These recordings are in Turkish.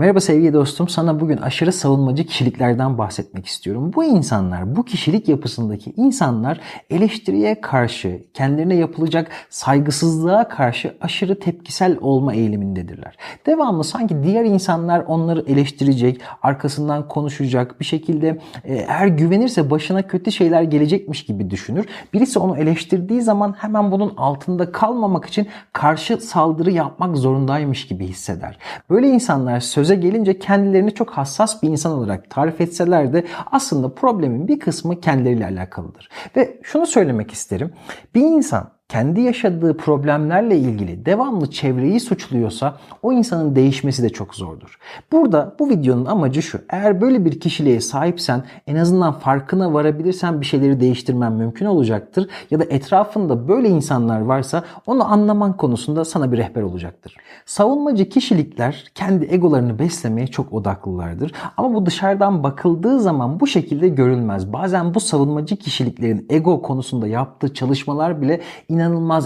Merhaba sevgili dostum. Sana bugün aşırı savunmacı kişiliklerden bahsetmek istiyorum. Bu insanlar, bu kişilik yapısındaki insanlar eleştiriye karşı, kendilerine yapılacak saygısızlığa karşı aşırı tepkisel olma eğilimindedirler. Devamlı sanki diğer insanlar onları eleştirecek, arkasından konuşacak, bir şekilde e, eğer güvenirse başına kötü şeyler gelecekmiş gibi düşünür. Birisi onu eleştirdiği zaman hemen bunun altında kalmamak için karşı saldırı yapmak zorundaymış gibi hisseder. Böyle insanlar söze gelince kendilerini çok hassas bir insan olarak tarif etseler de aslında problemin bir kısmı kendileriyle alakalıdır. Ve şunu söylemek isterim. Bir insan kendi yaşadığı problemlerle ilgili devamlı çevreyi suçluyorsa o insanın değişmesi de çok zordur. Burada bu videonun amacı şu. Eğer böyle bir kişiliğe sahipsen en azından farkına varabilirsen bir şeyleri değiştirmen mümkün olacaktır. Ya da etrafında böyle insanlar varsa onu anlaman konusunda sana bir rehber olacaktır. Savunmacı kişilikler kendi egolarını beslemeye çok odaklılardır. Ama bu dışarıdan bakıldığı zaman bu şekilde görülmez. Bazen bu savunmacı kişiliklerin ego konusunda yaptığı çalışmalar bile inanılmaz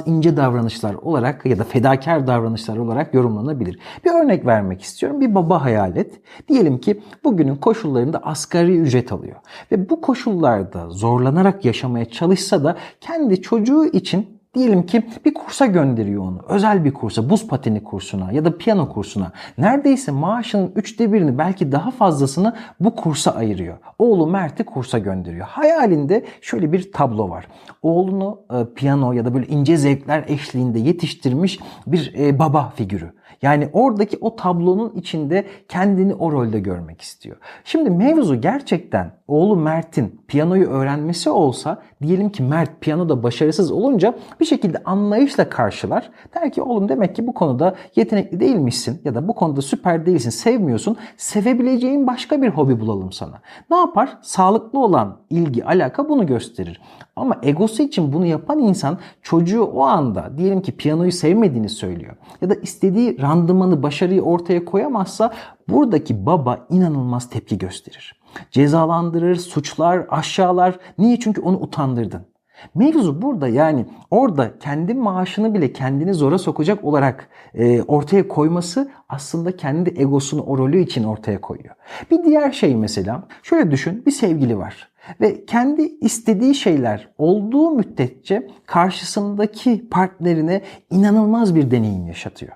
ince davranışlar olarak ya da fedakar davranışlar olarak yorumlanabilir. Bir örnek vermek istiyorum. Bir baba hayal et. Diyelim ki bugünün koşullarında asgari ücret alıyor. Ve bu koşullarda zorlanarak yaşamaya çalışsa da kendi çocuğu için Diyelim ki bir kursa gönderiyor onu. Özel bir kursa, buz pateni kursuna ya da piyano kursuna. Neredeyse maaşının üçte birini belki daha fazlasını bu kursa ayırıyor. Oğlu Mert'i kursa gönderiyor. Hayalinde şöyle bir tablo var. Oğlunu e, piyano ya da böyle ince zevkler eşliğinde yetiştirmiş bir e, baba figürü. Yani oradaki o tablonun içinde kendini o rolde görmek istiyor. Şimdi mevzu gerçekten oğlu Mert'in piyanoyu öğrenmesi olsa diyelim ki Mert piyanoda başarısız olunca bir şekilde anlayışla karşılar. Der ki oğlum demek ki bu konuda yetenekli değilmişsin ya da bu konuda süper değilsin, sevmiyorsun. Sevebileceğin başka bir hobi bulalım sana. Ne yapar? Sağlıklı olan ilgi, alaka bunu gösterir. Ama egosu için bunu yapan insan çocuğu o anda diyelim ki piyanoyu sevmediğini söylüyor. Ya da istediği randımanı, başarıyı ortaya koyamazsa buradaki baba inanılmaz tepki gösterir. Cezalandırır, suçlar, aşağılar. Niye? Çünkü onu utandırdın. Mevzu burada yani orada kendi maaşını bile kendini zora sokacak olarak e, ortaya koyması aslında kendi egosunu o rolü için ortaya koyuyor. Bir diğer şey mesela şöyle düşün bir sevgili var ve kendi istediği şeyler olduğu müddetçe karşısındaki partnerine inanılmaz bir deneyim yaşatıyor.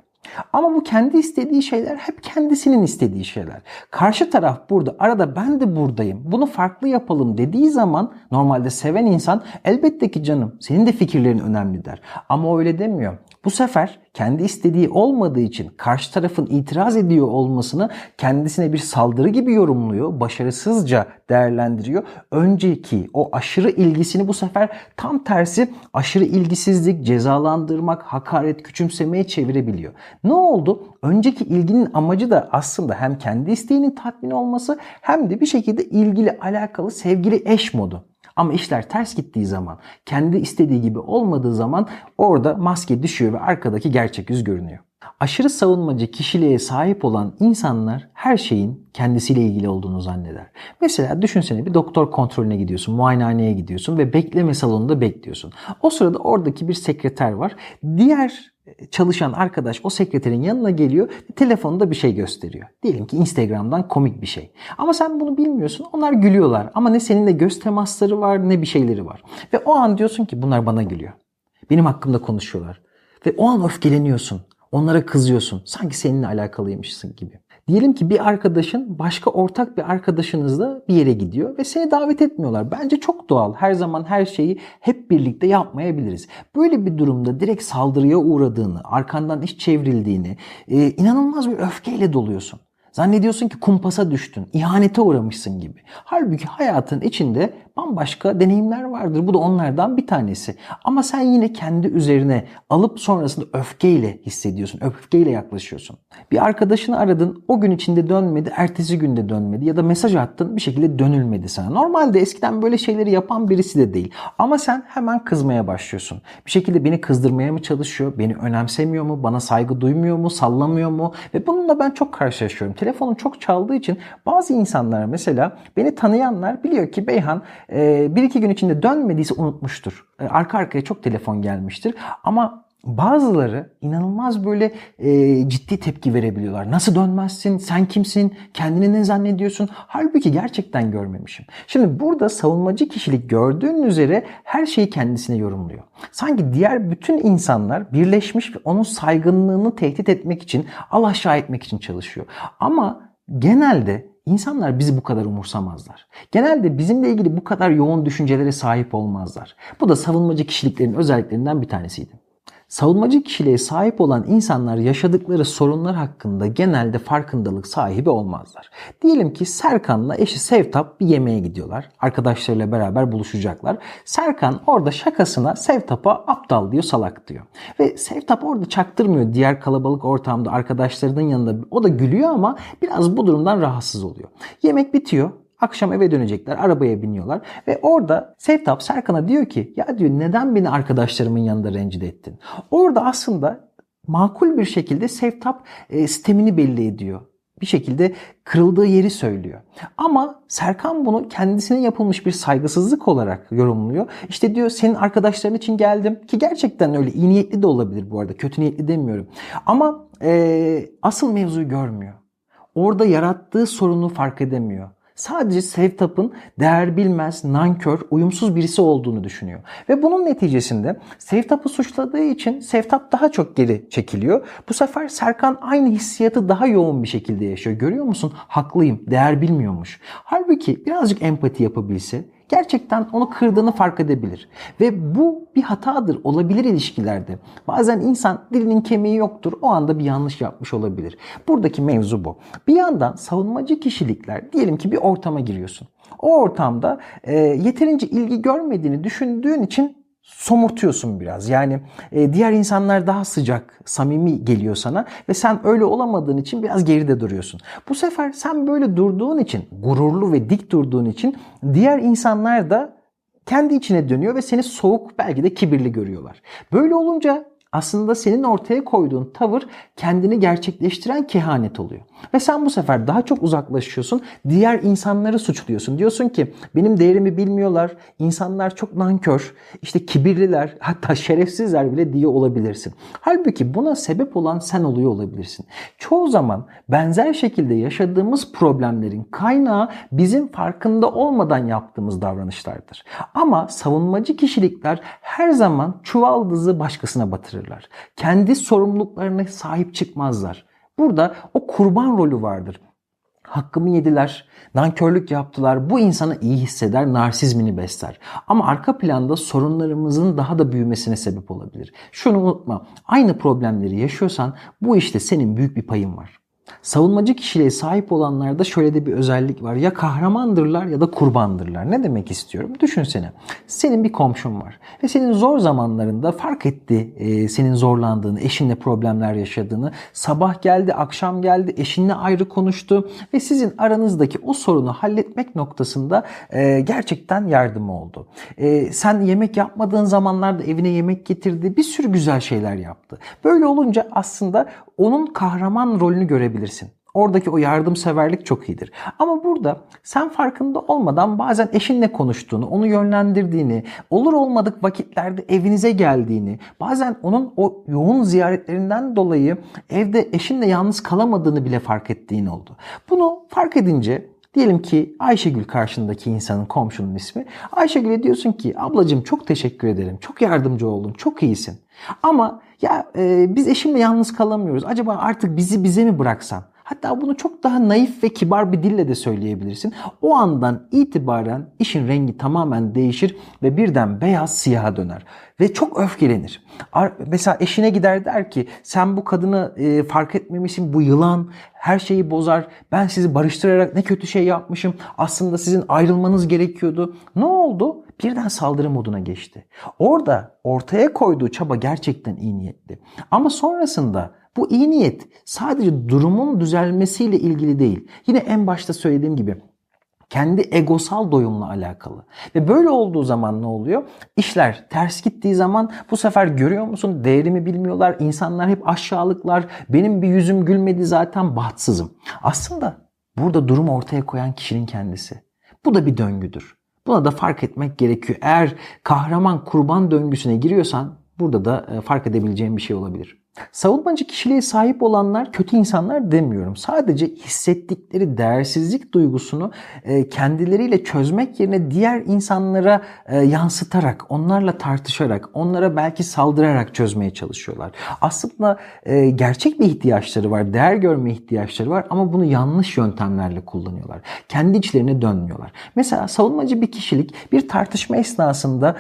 Ama bu kendi istediği şeyler hep kendisinin istediği şeyler. Karşı taraf burada, arada ben de buradayım. Bunu farklı yapalım dediği zaman normalde seven insan elbette ki canım senin de fikirlerin önemli der. Ama öyle demiyor. Bu sefer kendi istediği olmadığı için karşı tarafın itiraz ediyor olmasını kendisine bir saldırı gibi yorumluyor, başarısızca değerlendiriyor. Önceki o aşırı ilgisini bu sefer tam tersi aşırı ilgisizlik, cezalandırmak, hakaret, küçümsemeye çevirebiliyor. Ne oldu? Önceki ilginin amacı da aslında hem kendi isteğinin tatmin olması hem de bir şekilde ilgili alakalı sevgili eş modu. Ama işler ters gittiği zaman, kendi istediği gibi olmadığı zaman orada maske düşüyor ve arkadaki gerçek yüz görünüyor. Aşırı savunmacı kişiliğe sahip olan insanlar her şeyin kendisiyle ilgili olduğunu zanneder. Mesela düşünsene bir doktor kontrolüne gidiyorsun, muayenehaneye gidiyorsun ve bekleme salonunda bekliyorsun. O sırada oradaki bir sekreter var. Diğer çalışan arkadaş o sekreterin yanına geliyor telefonunda bir şey gösteriyor. Diyelim ki Instagram'dan komik bir şey. Ama sen bunu bilmiyorsun. Onlar gülüyorlar. Ama ne seninle göz temasları var ne bir şeyleri var. Ve o an diyorsun ki bunlar bana gülüyor. Benim hakkımda konuşuyorlar. Ve o an öfkeleniyorsun. Onlara kızıyorsun. Sanki seninle alakalıymışsın gibi. Diyelim ki bir arkadaşın başka ortak bir arkadaşınızla bir yere gidiyor ve seni davet etmiyorlar. Bence çok doğal. Her zaman her şeyi hep birlikte yapmayabiliriz. Böyle bir durumda direkt saldırıya uğradığını, arkandan iş çevrildiğini, e, inanılmaz bir öfkeyle doluyorsun. Zannediyorsun ki kumpasa düştün, ihanete uğramışsın gibi. Halbuki hayatın içinde bambaşka deneyimler vardır. Bu da onlardan bir tanesi. Ama sen yine kendi üzerine alıp sonrasında öfkeyle hissediyorsun. Öfkeyle yaklaşıyorsun. Bir arkadaşını aradın, o gün içinde dönmedi, ertesi günde dönmedi ya da mesaj attın bir şekilde dönülmedi sana. Normalde eskiden böyle şeyleri yapan birisi de değil. Ama sen hemen kızmaya başlıyorsun. Bir şekilde beni kızdırmaya mı çalışıyor? Beni önemsemiyor mu? Bana saygı duymuyor mu? Sallamıyor mu? Ve bununla ben çok karşılaşıyorum. Telefonum çok çaldığı için bazı insanlar mesela beni tanıyanlar biliyor ki Beyhan e, bir iki gün içinde dönmediyse unutmuştur. E, arka arkaya çok telefon gelmiştir. Ama Bazıları inanılmaz böyle e, ciddi tepki verebiliyorlar. Nasıl dönmezsin? Sen kimsin? Kendini ne zannediyorsun? Halbuki gerçekten görmemişim. Şimdi burada savunmacı kişilik gördüğün üzere her şeyi kendisine yorumluyor. Sanki diğer bütün insanlar birleşmiş ve onun saygınlığını tehdit etmek için, al aşağı etmek için çalışıyor. Ama genelde İnsanlar bizi bu kadar umursamazlar. Genelde bizimle ilgili bu kadar yoğun düşüncelere sahip olmazlar. Bu da savunmacı kişiliklerin özelliklerinden bir tanesiydi. Savunmacı kişiliğe sahip olan insanlar yaşadıkları sorunlar hakkında genelde farkındalık sahibi olmazlar. Diyelim ki Serkan'la eşi Sevtap bir yemeğe gidiyorlar. Arkadaşlarıyla beraber buluşacaklar. Serkan orada şakasına Sevtap'a aptal diyor, salak diyor. Ve Sevtap orada çaktırmıyor diğer kalabalık ortamda arkadaşlarının yanında. O da gülüyor ama biraz bu durumdan rahatsız oluyor. Yemek bitiyor. Akşam eve dönecekler, arabaya biniyorlar ve orada Sevtap Serkan'a diyor ki ya diyor neden beni arkadaşlarımın yanında rencide ettin? Orada aslında makul bir şekilde Sevtap e, sistemini belli ediyor. Bir şekilde kırıldığı yeri söylüyor. Ama Serkan bunu kendisine yapılmış bir saygısızlık olarak yorumluyor. İşte diyor senin arkadaşların için geldim ki gerçekten öyle iyi niyetli de olabilir bu arada kötü niyetli demiyorum. Ama e, asıl mevzuyu görmüyor. Orada yarattığı sorunu fark edemiyor sadece Sevtap'ın değer bilmez, nankör, uyumsuz birisi olduğunu düşünüyor. Ve bunun neticesinde Sevtap'ı suçladığı için Sevtap daha çok geri çekiliyor. Bu sefer Serkan aynı hissiyatı daha yoğun bir şekilde yaşıyor. Görüyor musun? Haklıyım, değer bilmiyormuş. Halbuki birazcık empati yapabilse, gerçekten onu kırdığını fark edebilir. Ve bu bir hatadır, olabilir ilişkilerde. Bazen insan dilinin kemiği yoktur, o anda bir yanlış yapmış olabilir. Buradaki mevzu bu. Bir yandan savunmacı kişilikler, diyelim ki bir ortama giriyorsun. O ortamda e, yeterince ilgi görmediğini düşündüğün için somurtuyorsun biraz. Yani e, diğer insanlar daha sıcak, samimi geliyor sana ve sen öyle olamadığın için biraz geride duruyorsun. Bu sefer sen böyle durduğun için, gururlu ve dik durduğun için diğer insanlar da kendi içine dönüyor ve seni soğuk belki de kibirli görüyorlar. Böyle olunca aslında senin ortaya koyduğun tavır kendini gerçekleştiren kehanet oluyor. Ve sen bu sefer daha çok uzaklaşıyorsun. Diğer insanları suçluyorsun. Diyorsun ki benim değerimi bilmiyorlar. İnsanlar çok nankör. işte kibirliler hatta şerefsizler bile diye olabilirsin. Halbuki buna sebep olan sen oluyor olabilirsin. Çoğu zaman benzer şekilde yaşadığımız problemlerin kaynağı bizim farkında olmadan yaptığımız davranışlardır. Ama savunmacı kişilikler her zaman çuvaldızı başkasına batırırlar. Kendi sorumluluklarına sahip çıkmazlar. Burada o kurban rolü vardır. Hakkımı yediler, nankörlük yaptılar. Bu insanı iyi hisseder, narsizmini besler. Ama arka planda sorunlarımızın daha da büyümesine sebep olabilir. Şunu unutma, aynı problemleri yaşıyorsan bu işte senin büyük bir payın var. Savunmacı kişiliğe sahip olanlarda şöyle de bir özellik var. Ya kahramandırlar ya da kurbandırlar. Ne demek istiyorum? Düşünsene. Senin bir komşun var. Ve senin zor zamanlarında fark etti e, senin zorlandığını, eşinle problemler yaşadığını. Sabah geldi, akşam geldi, eşinle ayrı konuştu. Ve sizin aranızdaki o sorunu halletmek noktasında e, gerçekten yardım oldu. E, sen yemek yapmadığın zamanlarda evine yemek getirdi. Bir sürü güzel şeyler yaptı. Böyle olunca aslında onun kahraman rolünü görebilirsin. Oradaki o yardımseverlik çok iyidir. Ama burada sen farkında olmadan bazen eşinle konuştuğunu, onu yönlendirdiğini, olur olmadık vakitlerde evinize geldiğini, bazen onun o yoğun ziyaretlerinden dolayı evde eşinle yalnız kalamadığını bile fark ettiğin oldu. Bunu fark edince Diyelim ki Ayşegül karşındaki insanın komşunun ismi. Ayşegül'e diyorsun ki ablacığım çok teşekkür ederim. Çok yardımcı oldun. Çok iyisin. Ama ya e, biz eşimle yalnız kalamıyoruz. Acaba artık bizi bize mi bıraksan? Hatta bunu çok daha naif ve kibar bir dille de söyleyebilirsin. O andan itibaren işin rengi tamamen değişir ve birden beyaz siyaha döner. Ve çok öfkelenir. Mesela eşine gider der ki sen bu kadını e, fark etmemişsin bu yılan her şeyi bozar. Ben sizi barıştırarak ne kötü şey yapmışım. Aslında sizin ayrılmanız gerekiyordu. Ne oldu? Birden saldırı moduna geçti. Orada ortaya koyduğu çaba gerçekten iyi niyetli. Ama sonrasında bu iyi niyet sadece durumun düzelmesiyle ilgili değil. Yine en başta söylediğim gibi kendi egosal doyumla alakalı. Ve böyle olduğu zaman ne oluyor? İşler ters gittiği zaman bu sefer görüyor musun değerimi bilmiyorlar. İnsanlar hep aşağılıklar. Benim bir yüzüm gülmedi zaten bahtsızım. Aslında burada durum ortaya koyan kişinin kendisi. Bu da bir döngüdür. Buna da fark etmek gerekiyor. Eğer kahraman kurban döngüsüne giriyorsan Burada da e, fark edebileceğim bir şey olabilir. Savunmacı kişiliğe sahip olanlar kötü insanlar demiyorum. Sadece hissettikleri değersizlik duygusunu e, kendileriyle çözmek yerine diğer insanlara e, yansıtarak, onlarla tartışarak, onlara belki saldırarak çözmeye çalışıyorlar. Aslında e, gerçek bir ihtiyaçları var, değer görme ihtiyaçları var ama bunu yanlış yöntemlerle kullanıyorlar. Kendi içlerine dönmüyorlar. Mesela savunmacı bir kişilik bir tartışma esnasında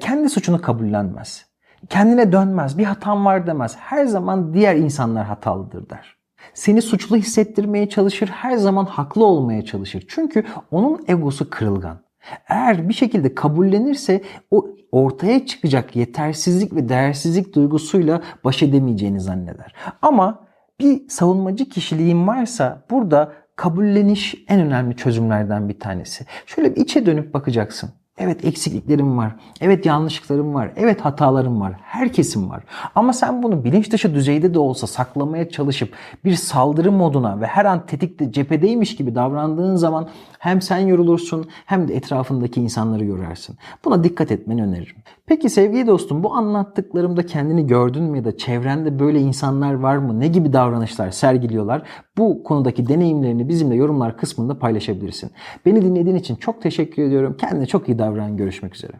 kendi suçunu kabullenmez kendine dönmez, bir hatam var demez. Her zaman diğer insanlar hatalıdır der. Seni suçlu hissettirmeye çalışır, her zaman haklı olmaya çalışır. Çünkü onun egosu kırılgan. Eğer bir şekilde kabullenirse o ortaya çıkacak yetersizlik ve değersizlik duygusuyla baş edemeyeceğini zanneder. Ama bir savunmacı kişiliğin varsa burada kabulleniş en önemli çözümlerden bir tanesi. Şöyle bir içe dönüp bakacaksın. Evet eksikliklerim var. Evet yanlışlıklarım var. Evet hatalarım var. Herkesin var. Ama sen bunu bilinç dışı düzeyde de olsa saklamaya çalışıp bir saldırı moduna ve her an tetikte cephedeymiş gibi davrandığın zaman hem sen yorulursun hem de etrafındaki insanları yorarsın. Buna dikkat etmeni öneririm. Peki sevgili dostum bu anlattıklarımda kendini gördün mü ya da çevrende böyle insanlar var mı? Ne gibi davranışlar sergiliyorlar? Bu konudaki deneyimlerini bizimle yorumlar kısmında paylaşabilirsin. Beni dinlediğin için çok teşekkür ediyorum. Kendine çok iyi davran. Görüşmek üzere.